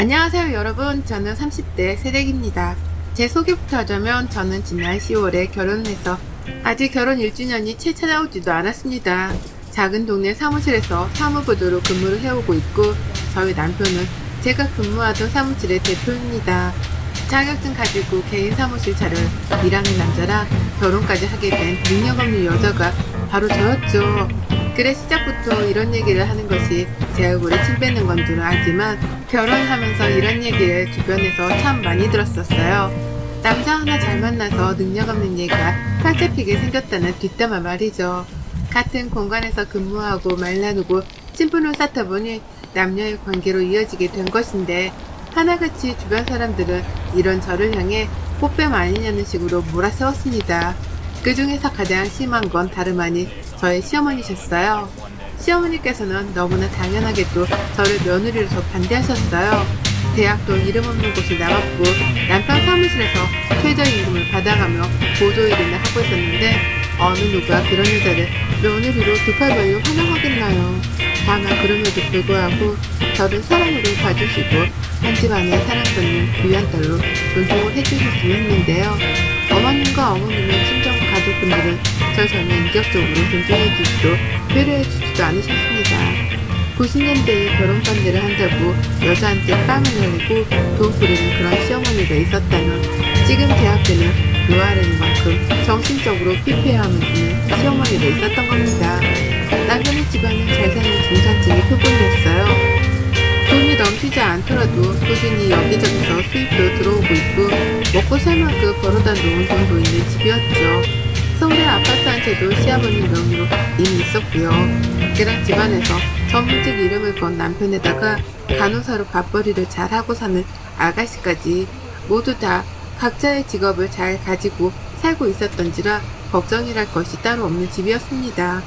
안녕하세요 여러분. 저는 30대 새댁입니다. 제 소개부터 하자면 저는 지난 10월에 결혼해서 아직 결혼 1주년이 채 찾아오지도 않았습니다. 작은 동네 사무실에서 사무부도로 근무를 해오고 있고 저희 남편은 제가 근무하던 사무실의 대표입니다. 자격증 가지고 개인 사무실 차를 일하는 남자라 결혼까지 하게 된 능력 없는 여자가 바로 저였죠 그래 시작부터 이런 얘기를 하는 것이 제 얼굴에 침 뱉는 건 줄 알지만 결혼하면서 이런 얘기를 주변에서 참 많이 들었었어요. 남자 하나 잘 만나서 능력 없는 얘가 팔자 피게 생겼다는 뒷담화 말이죠. 같은 공간에서 근무하고 말 나누고 친분을 쌓다 보니 남녀의 관계로 이어지게 된 것인데 하나같이 주변 사람들은 이런 저를 향해 꽃뱀 아니냐는 식으로 몰아세웠습니다. 그 중에서 가장 심한 건 다름 아닌 저의 시어머니셨어요. 시어머니께서는 너무나 당연하게도 저를 며느리로서 반대하셨어요. 대학도 이름 없는 곳을 나갔고 남편 사무실에서 최저임금을 받아가며 보조일이나 하고 있었는데 어느 누가 그런 여자를 며느리로 두팔 벌려 환영하겠나요. 다만 그럼에도 불구하고 저를 사랑으로 봐주시고 한 집안에 사랑받는 귀한 딸로 존중을 해주셨으면 했는데요. 어머님과 어머님의 친정 가족분들은 절 전혀 인격적으로 존중해 주지도 배려해 주지도 않으셨습니다. 90년대에 결혼 반대를 한다고 여자한테 땀을 흘리고 돈 부리는 그런 시어머니가 있었다면 지금 제 앞에는 노아라는 만큼 정신적으로 피폐함을 주는 시어머니가 있었던 겁니다. 남편의 집안은 잘 사는 중산층의 표본이었어요. 돈이 넘치지 않더라도 꾸준히 여기저기서 수입도 들어오고 있고 먹고 살 만큼 벌어다 놓은 돈도 있는 집이었죠. 서울의 아파트 한 채도 시아버님 명의로 이미 있었고요. 그런 집안에서 전문직 이름을 건 남편에다가 간호사로 밥벌이를 잘 하고 사는 아가씨까지 모두 다 각자의 직업을 잘 가지고 살고 있었던지라 걱정이랄 것이 따로 없는 집이었습니다.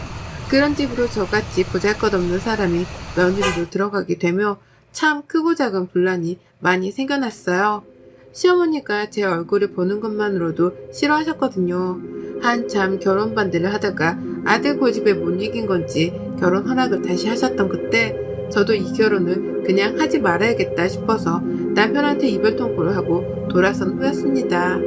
그런 집으로 저같이 보잘것없는 사람이 며느리로 들어가게 되며 참 크고 작은 분란이 많이 생겨났어요. 시어머니가 제 얼굴을 보는 것만으로도 싫어하셨거든요. 한참 결혼 반대를 하다가 아들 고집에 못 이긴 건지 결혼 허락을 다시 하셨던 그때 저도 이 결혼을 그냥 하지 말아야겠다 싶어서 남편한테 이별 통보를 하고 돌아선 후였습니다.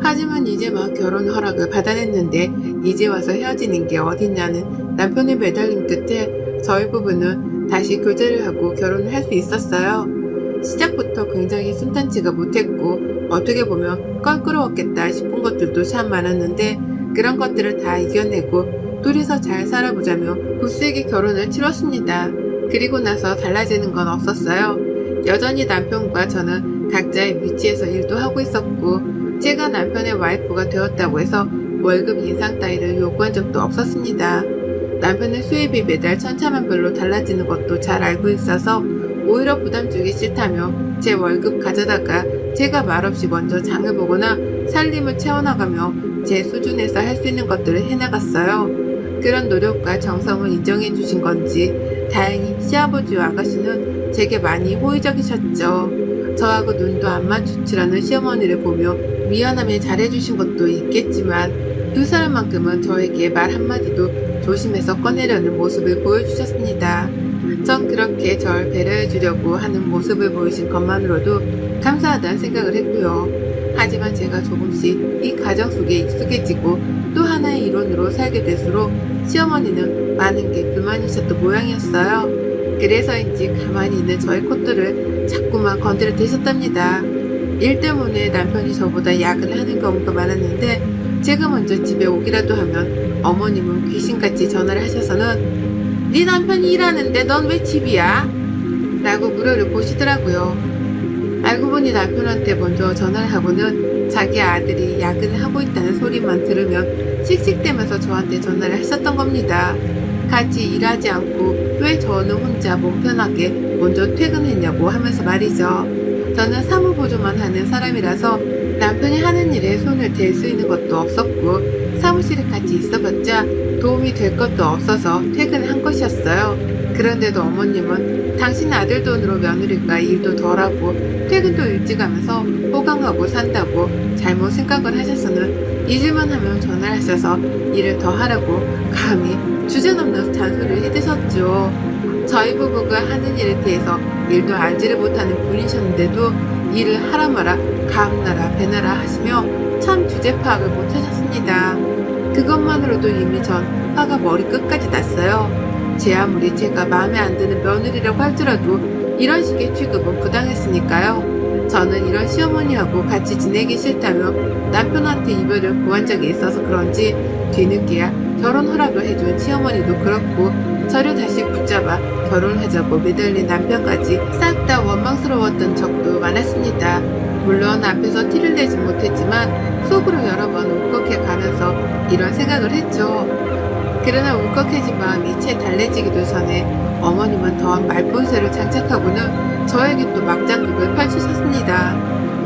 하지만 이제 막 결혼 허락을 받아냈는데 이제 와서 헤어지는 게 어딨냐는 남편의 매달림 끝에 저희 부부는 다시 교제를 하고 결혼을 할 수 있었어요. 시작부터 굉장히 순탄치가 못했고 어떻게 보면 껄끄러웠겠다 싶은 것들도 참 많았는데 그런 것들을 다 이겨내고 둘이서 잘 살아보자며 굳세게 결혼을 치렀습니다. 그리고 나서 달라지는 건 없었어요. 여전히 남편과 저는 각자의 위치에서 일도 하고 있었고 제가 남편의 와이프가 되었다고 해서 월급 인상 따위를 요구한 적도 없었습니다. 남편의 수입이 매달 천차만별로 달라지는 것도 잘 알고 있어서 오히려 부담 주기 싫다며 제 월급 가져다가 제가 말없이 먼저 장을 보거나 살림을 채워나가며 제 수준에서 할 수 있는 것들을 해나갔어요. 그런 노력과 정성을 인정해 주신 건지 다행히 시아버지와 아가씨는 제게 많이 호의적이셨죠. 저하고 눈도 안 마주치라는 시어머니를 보며 미안함에 잘해주신 것도 있겠지만 두 사람만큼은 저에게 말 한마디도 조심해서 꺼내려는 모습을 보여주셨습니다. 전 그렇게 절 배려해 주려고 하는 모습을 보이신 것만으로도 감사하다는 생각을 했고요. 하지만 제가 조금씩 이 가정 속에 익숙해지고 또 하나의 이론으로 살게 될수록 시어머니는 많은 게 불만이셨던 모양이었어요. 그래서인지 가만히 있는 저의 콧들을 자꾸만 건드려 대셨답니다. 일 때문에 남편이 저보다 야근을 하는 경우가 많았는데 제가 먼저 집에 오기라도 하면 어머님은 귀신같이 전화를 하셔서는 네 남편이 일하는데 넌 왜 집이야? 라고 무료를 보시더라고요. 알고 보니 남편한테 먼저 전화를 하고는 자기 아들이 야근을 하고 있다는 소리만 들으면 씩씩대면서 저한테 전화를 하셨던 겁니다. 같이 일하지 않고 왜 저는 혼자 몸 편하게 먼저 퇴근했냐고 하면서 말이죠. 저는 사무보조만 하는 사람이라서 남편이 하는 일에 손을 댈 수 있는 것도 없었고 사무실에 같이 있어봤자 도움이 될 것도 없어서 퇴근한 것이었어요. 그런데도 어머님은 당신 아들 돈으로 며느리가 일도 덜하고 퇴근도 일찍 하면서 호강하고 산다고 잘못 생각을 하셔서는 잊을만 하면 전화를 하셔서 일을 더 하라고 감히 주제넘는 잔소리를 해대셨죠. 저희 부부가 하는 일에 대해서 일도 알지를 못하는 분이셨는데도 일을 하라 마라 가음나라 배나라 하시며 참 주제 파악을 못하셨습니다. 그것만으로도 이미 전 화가 머리 끝까지 났어요. 제 아무리 제가 마음에 안 드는 며느리라고 할지라도 이런 식의 취급은 부당했으니까요. 저는 이런 시어머니하고 같이 지내기 싫다며 남편한테 이별을 구한 적이 있어서 그런지 뒤늦게야 결혼 허락을 해준 시어머니도 그렇고 저를 다시 붙잡아 결혼하자고 매달린 남편까지 싹 다 원망스러웠던 적도 많았습니다. 물론 앞에서 티를 내지 못했지만 속으로 여러 번 울컥해 가면서 이런 생각을 했죠. 그러나 울컥해진 마음이 채 달래지기도 전에 어머님은 더한 말본새를 장착하고는 저에게 또 막장극을 펼치셨습니다.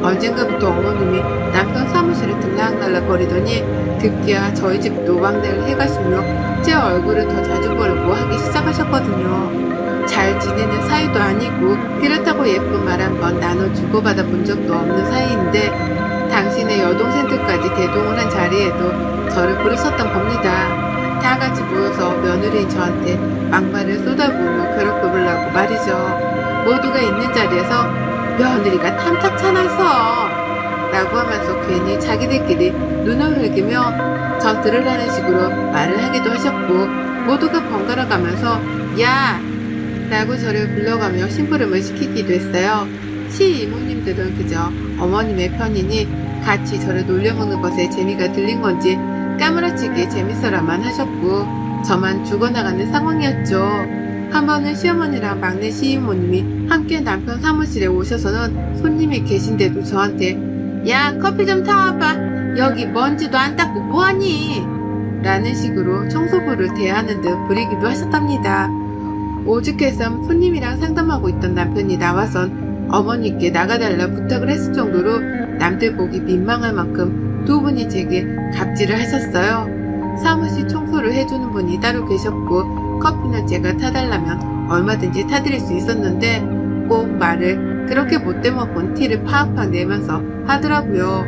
언젠가부터 어머님이 남편 사무실에 들락날락 거리더니 급기야 저희 집도 왕래를 해가시며 제 얼굴을 더 자주 보려고 하기 시작하셨거든요. 잘 지내는 사이도 아니고 그렇다고 예쁜 말 한 번 나눠 주고받아 본 적도 없는 사이인데 당신의 여동생들까지 대동을 한 자리에도 저를 부르셨던 겁니다. 다 같이 모여서 며느리인 저한테 막말을 쏟아부으며 괴롭혀 보려고 말이죠. 모두가 있는 자리에서 며느리가 탐탁찮아서 라고 하면서 괜히 자기들끼리 눈을 흘기며 저 들으라는 식으로 말을 하기도 하셨고 모두가 번갈아 가면서 야! 라고 저를 불러가며 심부름을 시키기도 했어요. 시 이모님들은 그저 어머님의 편이니 같이 저를 놀려먹는 것에 재미가 들린 건지 까무라치게 재밌어라만 하셨고 저만 죽어나가는 상황이었죠. 한 번은 시어머니랑 막내 시이모님이 함께 남편 사무실에 오셔서는 손님이 계신데도 저한테 야 커피 좀 타와봐 여기 먼지도 안 닦고 뭐하니 라는 식으로 청소부를 대하는 듯 부리기도 하셨답니다. 오죽해서 손님이랑 상담하고 있던 남편이 나와선 어머니께 나가달라 부탁을 했을 정도로 남들 보기 민망할 만큼 두 분이 제게 갑질을 하셨어요. 사무실 청소를 해주는 분이 따로 계셨고 커피는 제가 타달라면 얼마든지 타드릴 수 있었는데 꼭 말을 그렇게 못돼 먹은 티를 팍팍 내면서 하더라고요.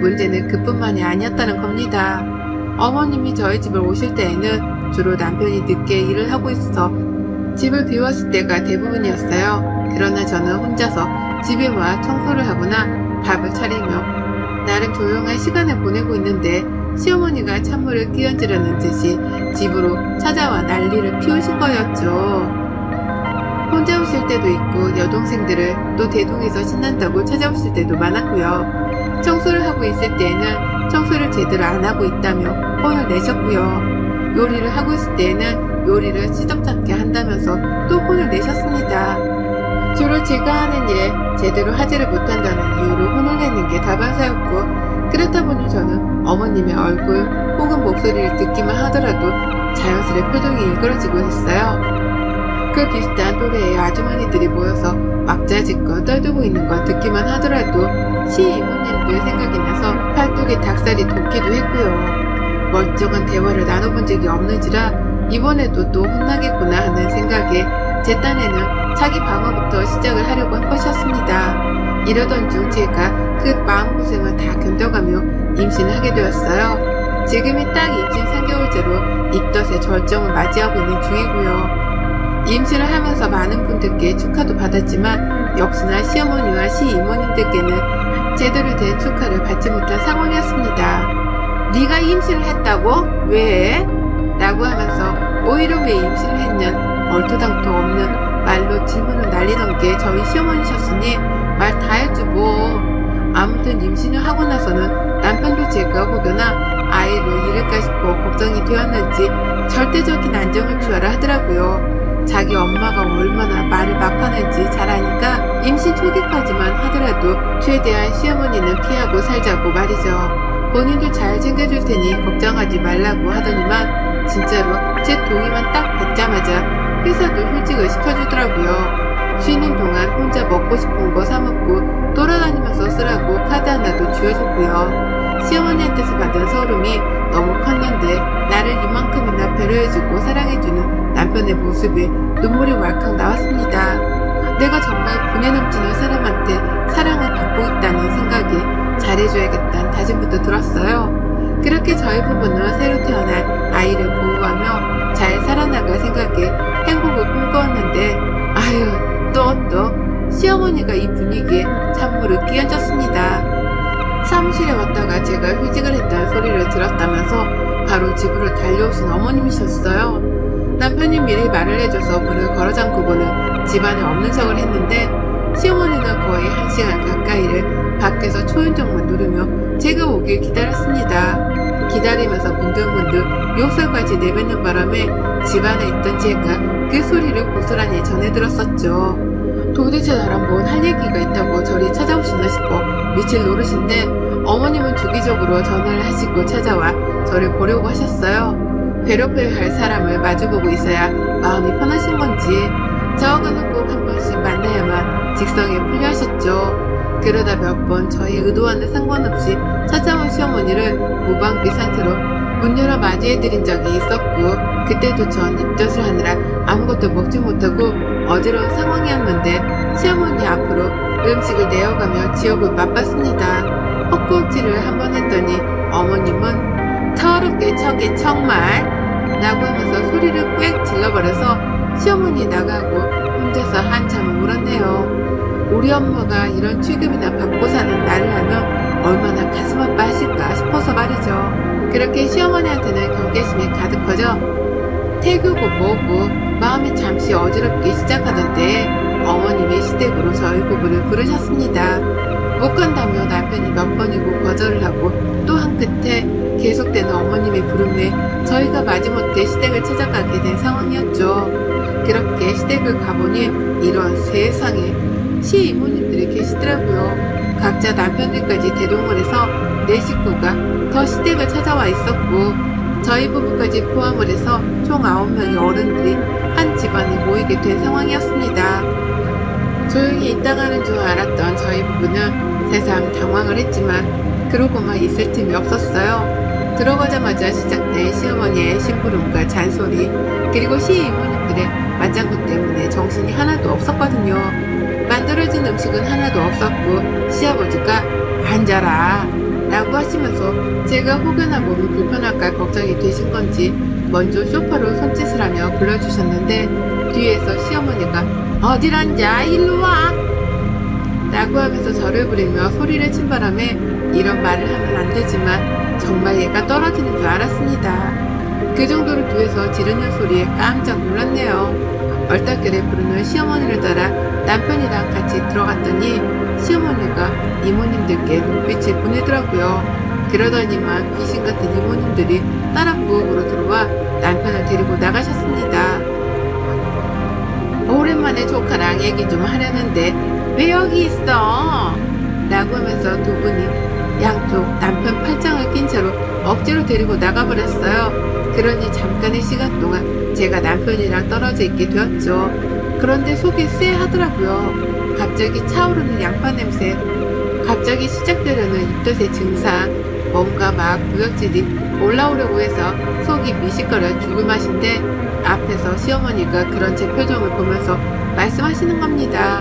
문제는 그뿐만이 아니었다는 겁니다. 어머님이 저희 집을 오실 때에는 주로 남편이 늦게 일을 하고 있어 집을 비웠을 때가 대부분이었어요. 그러나 저는 혼자서 집에 와 청소를 하거나 밥을 차리며 나름 조용한 시간을 보내고 있는데 시어머니가 찬물을 끼얹으려는 듯이 집으로 찾아와 난리를 피우신 거였죠. 혼자 오실 때도 있고 여동생들을 또 대동해서 신난다고 찾아오실 때도 많았고요. 청소를 하고 있을 때에는 청소를 제대로 안 하고 있다며 혼을 내셨고요. 요리를 하고 있을 때에는 요리를 시덥잖게 한다면서 또 혼을 내셨습니다. 주로 제가 하는 일에 제대로 하지를 못한다는 이유로 혼을 내는 게 다반사였고 그렇다 보니 저는 어머님의 얼굴 혹은 목소리를 듣기만 하더라도 자연스레 표정이 일그러지고 했어요. 그 비슷한 또래의 아주머니들이 모여서 막자짓거 떨두고 있는 걸 듣기만 하더라도 시 이모님들 생각이 나서 팔뚝에 닭살이 돋기도 했고요. 멀쩡한 대화를 나눠본 적이 없는지라 이번에도 또 혼나겠구나 하는 생각에 제 딴에는 자기 방어부터 시작을 하려고 한 것이었습니다. 이러던 중 제가 그 마음고생을 다 견뎌가며 임신을 하게 되었어요. 지금이 딱 임신 3개월째로 입덧의 절정을 맞이하고 있는 중이고요. 임신을 하면서 많은 분들께 축하도 받았지만 역시나 시어머니와 시이모님들께는 제대로 된 축하를 받지 못한 상황이었습니다. 네가 임신을 했다고? 왜? 라고 하면서 오히려 왜 임신을 했냐 얼토당토 없는 말로 질문을 날리던 게 저희 시어머니셨으니 말 다 했지 뭐. 아무튼 임신을 하고 나서는 남편도 제가 혹여나 아이를 잃을까 싶어 걱정이 되었는지 절대적인 안정을 취하라 하더라고요. 자기 엄마가 얼마나 말을 막 하는지 잘 아니까 임신 초기까지만 하더라도 최대한 시어머니는 피하고 살자고 말이죠. 본인도 잘 챙겨줄 테니 걱정하지 말라고 하더니만 진짜로 제 동의만 딱 받자마자 회사도 휴직을 시켜주더라고요. 쉬는 동안 혼자 먹고 싶은 거 사먹고 돌아다니면서 쓰라고 카드 하나도 쥐어줬고요. 시어머니한테서 받은 서름이 너무 컸는데 나를 이만큼이나 배려해주고 사랑해주는 남편의 모습에 눈물이 왈칵 나왔습니다. 내가 정말 분에 넘치는 사람한테 사랑을 받고 있다는 생각에 잘해줘야겠다는 다짐부터 들었어요. 그렇게 저희 부부는 새로 태어날 아이를 보호하며 잘 살아나갈 생각에 행복을 꿈꿔왔는데 아유 또또 시어머니가 이 분위기에 찬물을 끼얹었습니다. 사무실에 왔다가 제가 휴직을 했다는 소리를 들었다면서 바로 집으로 달려오신 어머님이셨어요. 남편이 미리 말을 해줘서 문을 걸어 잠그고는 집안에 없는 척을 했는데 시어머니는 거의 한 시간 가까이를 밖에서 초인종만 누르며 제가 오길 기다렸습니다. 기다리면서 문득문득 욕설까지 내뱉는 바람에 집안에 있던 제가 그 소리를 고스란히 전해 들었었죠. 도대체 나랑 뭔 할 얘기가 있다고 저리 찾아오시나 싶어 미칠 노릇인데 어머님은 주기적으로 전화를 하시고 찾아와 저를 보려고 하셨어요. 괴롭혀야 할 사람을 마주보고 있어야 마음이 편하신 건지 저하고는 꼭 한 번씩 만나야만 직성에 풀려하셨죠. 그러다 몇 번 저희 의도와는 상관없이 찾아온 시어머니를 무방비 상태로 문 열어 맞이해드린 적이 있었고 그때도 전 입덧을 하느라 아무것도 먹지 못하고 어지러운 상황이었는데 시어머니 앞으로 음식을 내어가며 지옥을 맛봤습니다. 헛구역질을 한 번 했더니 어머님은 더럽게 저게 정말 라고 하면서 소리를 꽥 질러버려서 시어머니 나가고 혼자서 한참을 울었네요. 우리 엄마가 이런 취급이나 받고 사는 나를 하면 얼마나 가슴 아파하실까 싶어서 말이죠. 그렇게 시어머니한테는 경계심이 가득 커져 태교고 뭐고 마음이 잠시 어지럽기 시작하던 때에 어머님이 시댁으로 저희 부부를 부르셨습니다. 못 간다며 남편이 몇 번이고 거절을 하고 또 한 끝에 계속되는 어머님의 부름에 저희가 마지못해 시댁을 찾아가게 된 상황이었죠. 그렇게 시댁을 가보니 이런 세상에 시 이모님들이 계시더라고요. 각자 남편들까지 대동을 해서 네 식구가 더 시댁을 찾아와 있었고 저희 부부까지 포함을 해서 총 9명의 어른들이 한 집안에 모이게 된 상황이었습니다. 조용히 있다가는 줄 알았던 저희 부부는 새삼 당황을 했지만 그러고만 있을 틈이 없었어요. 들어가자마자 시작된 시어머니의 심부름과 잔소리 그리고 시이모님들의 맞장구 때문에 정신이 하나도 없었거든요. 만들어진 음식은 하나도 없었고 시아버지가 앉아라 라고 하시면서 제가 혹여나 몸이 불편할까 걱정이 되신 건지 먼저 소파로 손짓을 하며 불러주셨는데 뒤에서 시어머니가 어딜 앉아 일로 와 라고 하면서 저를 부리며 소리를 친 바람에 이런 말을 하면 안 되지만 정말 얘가 떨어지는 줄 알았습니다. 그 정도로 뒤에서 지르는 소리에 깜짝 놀랐네요. 얼떨결에 부르는 시어머니를 따라 남편이랑 같이 들어갔더니 시어머니가 이모님들께 눈빛을 보내더라고요. 그러더니만 귀신 같은 이모님들이 따라 부엌으로 들어와 남편을 데리고 나가셨습니다. 오랜만에 조카랑 얘기 좀 하려는데 왜 여기 있어? 라고 하면서 두 분이 양쪽 남편 팔짱을 낀 채로 억지로 데리고 나가버렸어요. 그러니 잠깐의 시간 동안 제가 남편이랑 떨어져 있게 되었죠. 그런데 속이 쎄하더라고요. 갑자기 차오르는 양파 냄새, 갑자기 시작되려는 입덧의 증상, 뭔가 막 구역질이 올라오려고 해서 속이 미식거려 죽을 맛인데 앞에서 시어머니가 그런 제 표정을 보면서 말씀하시는 겁니다.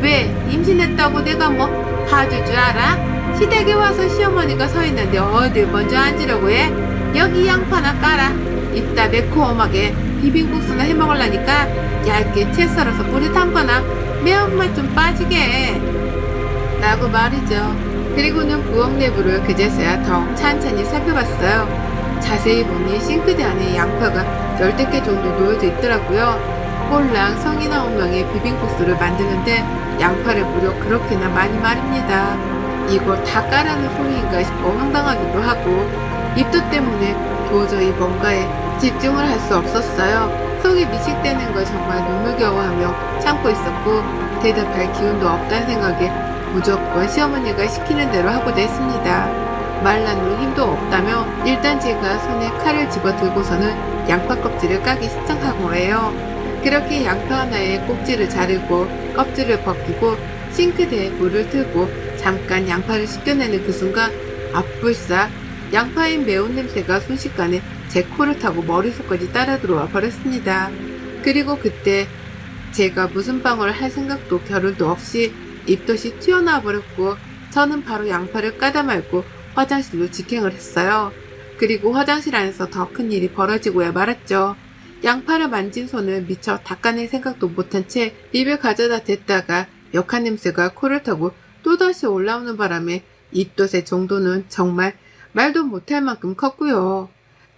왜 임신했다고 내가 뭐 봐줄 줄 알아? 시댁에 와서 시어머니가 서 있는데 어딜 먼저 앉으려고 해? 여기 양파나 깔아. 이따 매콤하게 비빔국수나 해 먹으려니까 얇게 채 썰어서 물에 담거나 매운맛 좀 빠지게 해. 라고 말이죠. 그리고는 부엌 내부를 그제서야 더욱 찬찬히 살펴봤어요. 자세히 보니 싱크대 안에 양파가 열댓 개 정도 놓여져 있더라고요. 꼴랑 성인 아홉 명의 비빔국수를 만드는데 양파를 무려 그렇게나 많이 말입니다. 이걸 다 까라는 소리인가 싶어 황당하기도 하고 입덧 때문에 도저히 뭔가에 집중을 할 수 없었어요. 속이 미식되는 걸 정말 눈물겨워하며 참고 있었고 대답할 기운도 없다는 생각에 무조건 시어머니가 시키는 대로 하고자 했습니다. 말라는 힘도 없다며 일단 제가 손에 칼을 집어 들고서는 양파 껍질을 까기 시작한 거예요. 그렇게 양파 하나에 꼭지를 자르고 껍질을 벗기고 싱크대에 물을 틀고 잠깐 양파를 씻겨내는 그 순간 앞불싸 양파인 매운 냄새가 순식간에 제 코를 타고 머릿속까지 따라 들어와 버렸습니다. 그리고 그때 제가 무슨 방어를 할 생각도 겨를도 없이 입덧이 튀어나와 버렸고 저는 바로 양파를 까다 말고 화장실로 직행을 했어요. 그리고 화장실 안에서 더 큰 일이 벌어지고야 말았죠. 양파를 만진 손을 미처 닦아낼 생각도 못한 채 입에 가져다 댔다가 역한 냄새가 코를 타고 또다시 올라오는 바람에 입덧의 정도는 정말 말도 못할 만큼 컸고요.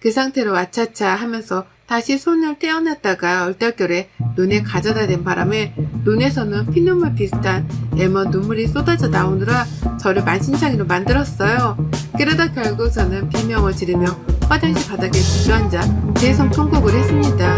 그 상태로 아차차 하면서 다시 손을 떼어냈다가 얼떨결에 눈에 가져다 댄 바람에 눈에서는 피눈물 비슷한 애먼 눈물이 쏟아져 나오느라 저를 만신창이로 만들었어요. 그러다 결국 저는 비명을 지르며 화장실 바닥에 주저앉아 대성 통곡을 했습니다.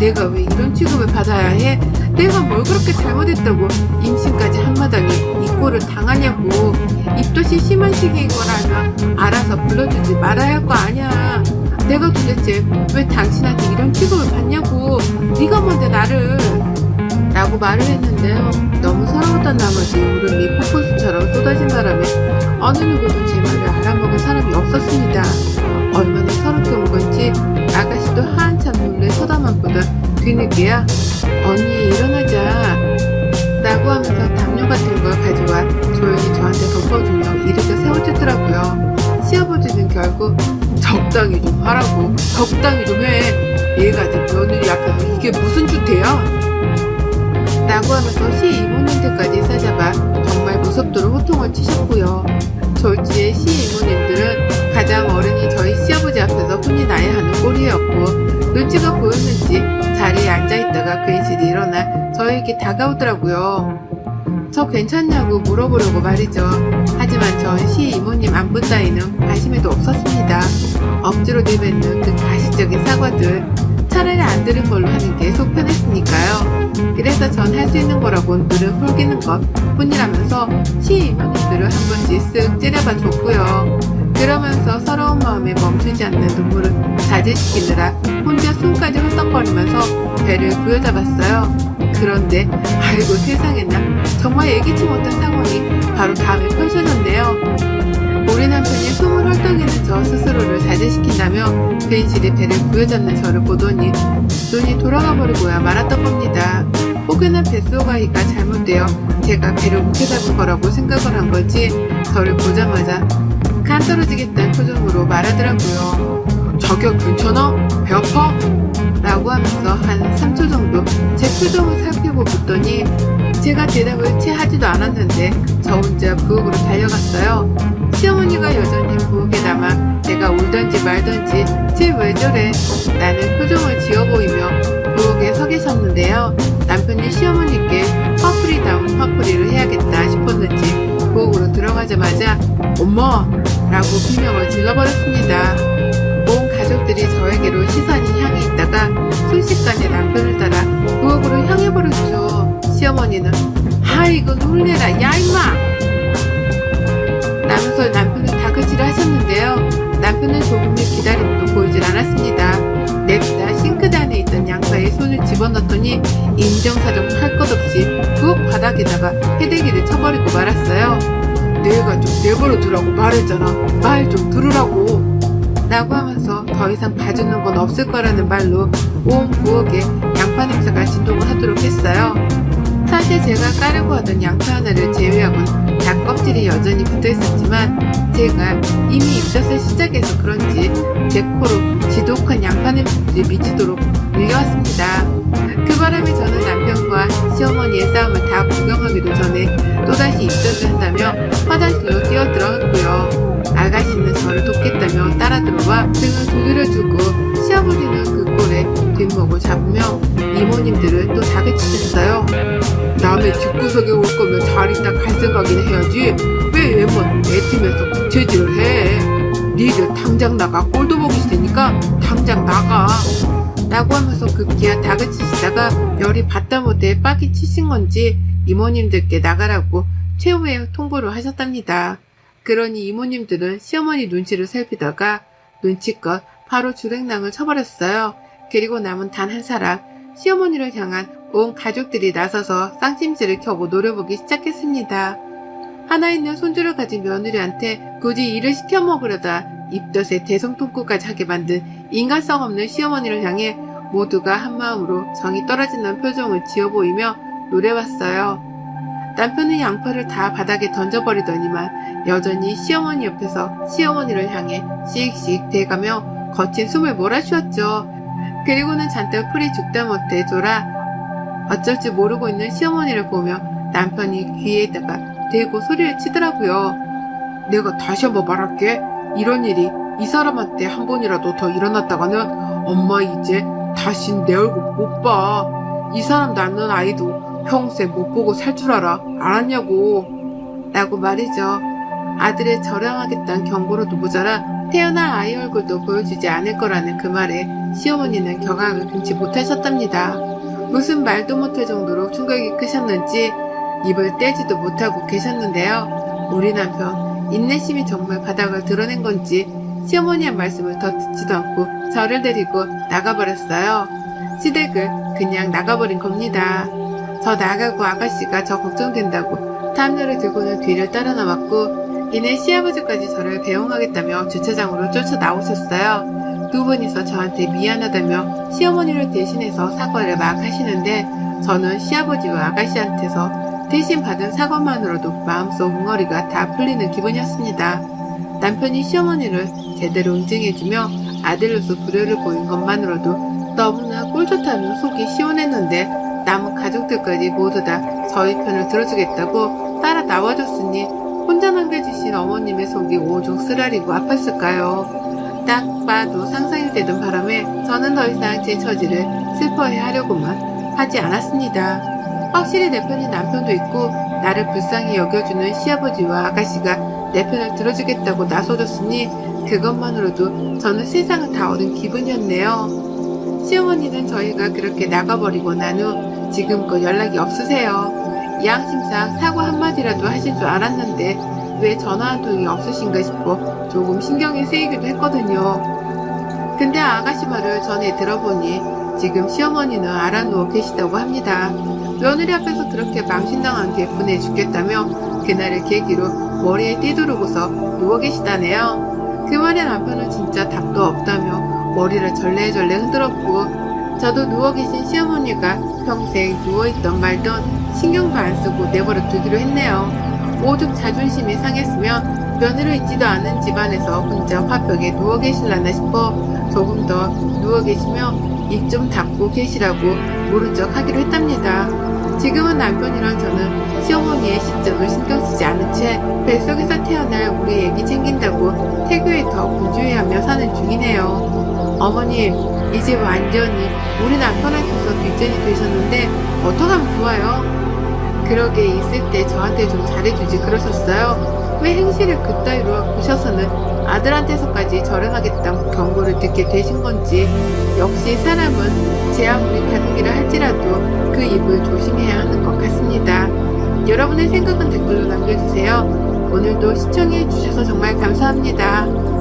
내가 왜 이런 취급을 받아야 해? 내가 뭘 그렇게 잘못했다고 임신까지 한마당에 이 꼴을 당하냐고 입덧이 심한 시기인 걸 알면 알아서 불러주지 말아야 할 거 아니야. 내가 도대체 왜 당신한테 이런 취급을 받냐고 네가 뭔데 나를 라고 말을 했는데요. 너무 서러웠던 나머지 울음이 폭포수처럼 쏟아진 바람에 어느 누구도 제 말을 알아먹은 사람이 없었습니다. 얼마나 서럽게 온 건지 아가씨도 한참 놀래 쳐다만 보던 뒤늦게야 언니 일어나자 라고 하면서 담요 같은 걸 가져와 조용히 저한테 덮어주며 이르게 세워주더라고요. 시아버지는 결국 적당히 좀 하라고 적당히 좀 해. 얘 같은 며느리 앞에서 이게 무슨 주태야? 라고 하면서 시 이모님들까지 싸잡아 정말 무섭도록 호통을 치셨고요. 졸지의 시 이모님들은 가장 어른이 저희 시아버지 앞에서 혼이 나야 하는 꼴이었고 눈치가 보였는지 자리에 앉아있다가 괜시리 일어나 저에게 다가오더라고요. 저 괜찮냐고 물어보려고 말이죠. 하지만 전 시 이모님 안부 따위는 관심에도 없었습니다. 억지로 내뱉는 그 가식적인 사과들 차라리 안 들은 걸로 하는 게 속 편했으니까요. 그래서 전 할 수 있는 거라곤 늘은 홀기는 것 뿐이라면서 시 이모님들을 한 번씩 쓱 째려봐 줬고요. 그러면서 서러운 마음에 멈추지 않는 눈물을 자제시키느라 혼자 숨까지 헐떡거리면서 배를 부여잡았어요. 그런데 아이고 세상에나 정말 예기치 못한 상황이 바로 다음에 펼쳐졌네요. 우리 남편이 숨을 헐떡이는 저 스스로를 자제시킨다며 괜시리 배를 부여잡는 저를 보더니 눈이 돌아가 버리고야 말았던 겁니다. 혹여나 뱃속아이가 잘못되어 제가 배를 묵게 잡은 거라고 생각을 한 거지 저를 보자마자 간 떨어지겠다는 표정으로 말하더라고요. 자기야 괜찮아? 배 아파? 라고 하면서 한 3초 정도 제 표정을 살피고 묻더니 제가 대답을 채 하지도 않았는데 저 혼자 부엌으로 달려갔어요. 시어머니가 여전히 부엌에 남아 내가 울던지 말던지 쟤왜 저래 라는 표정을 지어 보이며 부엌에 서 계셨는데요. 남편이 시어머니께 화풀이다운 화풀이를 해야겠다 싶었는지 부엌으로 들어가자마자 엄마! 라고 비명을 질러버렸습니다. 온 가족들이 저에게로 시선이 향해 있다가 순식간에 남편을 따라 부엌으로 향해 버렸죠. 시어머니는 아이고 놀래라 야 임마! 남편은 조금의 기다림도 보이질 않았습니다. 냅다 싱크대 안에 있던 양파에 손을 집어넣더니 인정사정 할 것 없이 부엌 바닥에다가 패대기를 쳐버리고 말았어요. 내가 좀 내버려 두라고 말했잖아. 말 좀 들으라고. 라고 하면서 더 이상 봐주는 건 없을 거라는 말로 온 부엌에 양파 냄새가 진동을 하도록 했어요. 사실 제가 까려고 하던 양파 하나를 제외하곤 닭 껍질이 여전히 붙어 있었지만 제가 이미 입덧을 시작해서 그런지 제 코로 지독한 양파 냄새들이 미치도록 밀려왔습니다. 그 바람에 저는 남편과 시어머니의 싸움을 다 구경하기도 전에 또다시 입덧을 한다며 화장실로 뛰어들어갔고요. 아가씨는 저를 돕겠다며 따라 들어와 등을 두드려주고 시아버지는 그 꼴에 뒷목을 잡으며 이모님들을 또 다그치셨어요. 남의 뒷구석에 올 거면 잘 있다 갈 생각이나 해야지 왜 애먼 내 팀에서 부채질을 해 니들 당장 나가 꼴도 보기 싫으니까 당장 나가 라고 하면서 급기야 다그치시다가 열이 받다 못해 빡이 치신 건지 이모님들께 나가라고 최후의 통보를 하셨답니다. 그러니 이모님들은 시어머니 눈치를 살피다가 눈치껏 바로 주랭랑을 쳐버렸어요. 그리고 남은 단 한 사람, 시어머니를 향한 온 가족들이 나서서 쌍찜질을 켜고 노려보기 시작했습니다. 하나 있는 손주를 가진 며느리한테 굳이 일을 시켜 먹으려다 입덧에 대성통구까지 하게 만든 인간성 없는 시어머니를 향해 모두가 한마음으로 정이 떨어지는 표정을 지어 보이며 노래왔어요. 남편은 양파를 다 바닥에 던져버리더니만 여전히 시어머니 옆에서 시어머니를 향해 씩씩 대가며 거친 숨을 몰아쉬었죠. 그리고는 잔뜩 풀이 죽다 못해 졸아 어쩔 줄 모르고 있는 시어머니를 보며 남편이 귀에다가 대고 소리를 치더라고요. 내가 다시 한번 말할게. 이런 일이 이 사람한테 한 번이라도 더 일어났다가는 엄마 이제 다신 내 얼굴 못 봐. 이 사람 낳는 아이도 평생 못 보고 살 줄 알아. 알았냐고. 라고 말이죠. 아들을 절양하겠다는 경고로도 모자라 태어날 아이 얼굴도 보여주지 않을 거라는 그 말에 시어머니는 경악을 금치 못하셨답니다. 무슨 말도 못할 정도로 충격이 크셨는지 입을 떼지도 못하고 계셨는데요. 우리 남편 인내심이 정말 바닥을 드러낸 건지 시어머니의 말씀을 더 듣지도 않고 저를 데리고 나가버렸어요. 시댁을 그냥 나가버린 겁니다. 저 나가고 아가씨가 저 걱정된다고 담요를 들고는 뒤를 따라 나왔고 이내 시아버지까지 저를 배웅하겠다며 주차장으로 쫓아 나오셨어요. 두 분이서 저한테 미안하다며 시어머니를 대신해서 사과를 막 하시는데 저는 시아버지와 아가씨한테서 대신 받은 사과만으로도 마음속 웅어리가 다 풀리는 기분이었습니다. 남편이 시어머니를 제대로 응징해주며 아들로서 불효를 보인 것만으로도 너무나 꿀 좋다며 속이 시원했는데 남은 가족들까지 모두 다 저희 편을 들어주겠다고 따라 나와줬으니 혼자 남겨주신 어머님의 속이 오죽 쓰라리고 아팠을까요? 딱 봐도 상상이 되던 바람에 저는 더 이상 제 처지를 슬퍼해 하려고만 하지 않았습니다. 확실히 내 편인 남편도 있고 나를 불쌍히 여겨주는 시아버지와 아가씨가 내 편을 들어주겠다고 나서줬으니 그것만으로도 저는 세상을 다 얻은 기분이었네요. 시어머니는 저희가 그렇게 나가버리고 난 후 지금껏 연락이 없으세요. 양심상 사과 한마디라도 하실 줄 알았는데 왜 전화 한 통이 없으신가 싶어 조금 신경이 쓰이기도 했거든요. 근데 아가씨 말을 전에 들어보니 지금 시어머니는 알아누워 계시다고 합니다. 며느리 앞에서 그렇게 망신당한 게 분해 죽겠다며 그날을 계기로 머리에 띠두르고서 누워 계시다네요. 그 말에 남편은 진짜 답도 없다며 머리를 절레절레 흔들었고 저도 누워 계신 시어머니가 평생 누워있던 말던 신경도 안 쓰고 내버려 두기로 했네요. 오죽 자존심이 상했으면 며느리 있지도 않은 집안에서 혼자 화벽에 누워 계실라나 싶어 조금 더 누워 계시며 입 좀 닫고 계시라고 모른 척 하기로 했답니다. 지금은 남편이랑 저는 시어머니의 시점을 신경 쓰지 않은 채 뱃속에서 태어날 우리 애기 챙긴다고 태교에 더 분주해하며 사는 중이네요. 어머님, 이제 완전히 우리 남편한테서 뒷전이 되셨는데 어떡하면 좋아요? 그러게 있을 때 저한테 좀 잘해주지 그러셨어요? 왜 행실을 그따위로 보셔서는 아들한테서까지 절연하겠다는 경고를 듣게 되신 건지 역시 사람은 제 아무리 가족이라 할지라도 그 입을 조심해야 하는 것 같습니다. 여러분의 생각은 댓글로 남겨주세요. 오늘도 시청해 주셔서 정말 감사합니다.